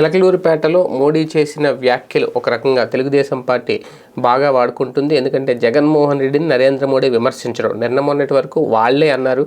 చిలకలూరుపేటలో మోడీ చేసిన వ్యాఖ్యలు ఒక రకంగా తెలుగుదేశం పార్టీ బాగా వాడుకుంటుంది. ఎందుకంటే జగన్మోహన్ రెడ్డిని నరేంద్ర మోడీ విమర్శించడం. నిన్న మొన్నటి వరకు వాళ్ళే అన్నారు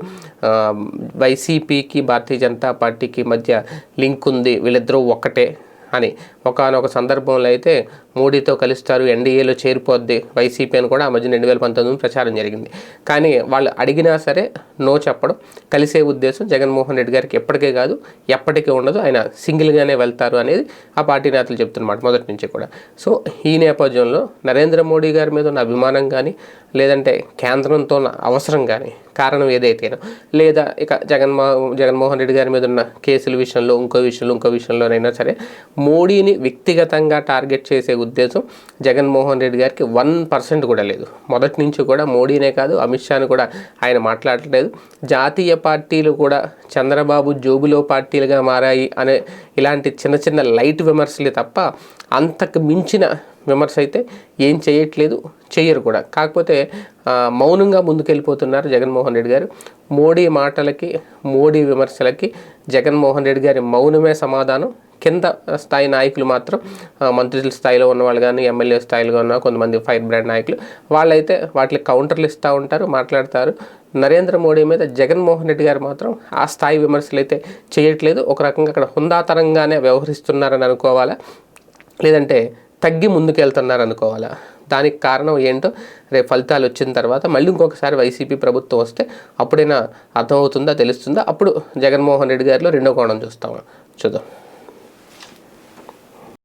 వైసీపీకి భారతీయ జనతా పార్టీకి మధ్య లింక్ ఉంది వీళ్ళిద్దరూ ఒక్కటే. అని. ఒకనొక సందర్భంలో అయితే మోడీతో కలుస్తారు ఎన్డీఏలో చేరిపోద్ది వైసీపీ అని కూడా ఆ మధ్య రెండు వేల పంతొమ్మిది ప్రచారం జరిగింది. కానీ వాళ్ళు అడిగినా సరే నో చెప్పడం కలిసే ఉద్దేశం జగన్మోహన్ రెడ్డి గారికి ఎప్పటికే కాదు ఎప్పటికీ ఉండదు. ఆయన సింగిల్గానే వెళ్తారు అనేది ఆ పార్టీ నేతలు చెప్తున్నమాట మొదటి నుంచి కూడా. సో ఈ నేపథ్యంలో నరేంద్ర మోడీ గారి మీద ఉన్న అభిమానం కానీ లేదంటే కేంద్రంతో అవసరం కానీ కారణం ఏదైతేనో. లేదా ఇక జగన్మో జగన్మోహన్ రెడ్డి గారి మీద ఉన్న కేసుల విషయంలో ఇంకో విషయంలో ఇంకో విషయంలోనైనా సరే మోడీని వ్యక్తిగతంగా టార్గెట్ చేసే ఉద్దేశం జగన్మోహన్ రెడ్డి గారికి వన్ పర్సెంట్ కూడా లేదు. మొదటి నుంచి కూడా మోడీనే కాదు అమిత్ షాని కూడా ఆయన మాట్లాడలేదు. జాతీయ పార్టీలు కూడా చంద్రబాబు జోబులో పార్టీలుగా మారాయి అనే ఇలాంటి చిన్న చిన్న లైట్ విమర్శలే తప్ప అంతకు మించిన విమర్శ అయితే ఏం చేయట్లేదు చేయరు కూడా. కాకపోతే మౌనంగా ముందుకెళ్ళిపోతున్నారు జగన్మోహన్ రెడ్డి గారు. మోడీ మాటలకి మోడీ విమర్శలకి జగన్మోహన్ రెడ్డి గారి మౌనమే సమాధానం. కింద స్థాయి నాయకులు మాత్రం మంత్రుల స్థాయిలో ఉన్న వాళ్ళు కానీ ఎమ్మెల్యే స్థాయిలో ఉన్న కొంతమంది ఫైర్ బ్రాండ్ నాయకులు వాళ్ళైతే వాటికి కౌంటర్లు ఇస్తూ ఉంటారు మాట్లాడతారు. నరేంద్ర మోడీ మీద జగన్మోహన్ రెడ్డి గారు మాత్రం ఆ స్థాయి విమర్శలు అయితే చేయట్లేదు. ఒక రకంగా అక్కడ హుందాతరంగానే వ్యవహరిస్తున్నారని అనుకోవాలా? లేదంటే తగ్గి ముందుకెళ్తున్నారు అనుకోవాలా దానికి కారణం ఏంటో రేపు ఫలితాలు వచ్చిన తర్వాత మళ్ళీ ఇంకొకసారి వైసీపీ ప్రభుత్వం వస్తే అప్పుడైనా అర్థమవుతుందా తెలుస్తుందా? అప్పుడు జగన్మోహన్ రెడ్డి గారిలో రెండో కోణం చూస్తాం. చూద్దాం.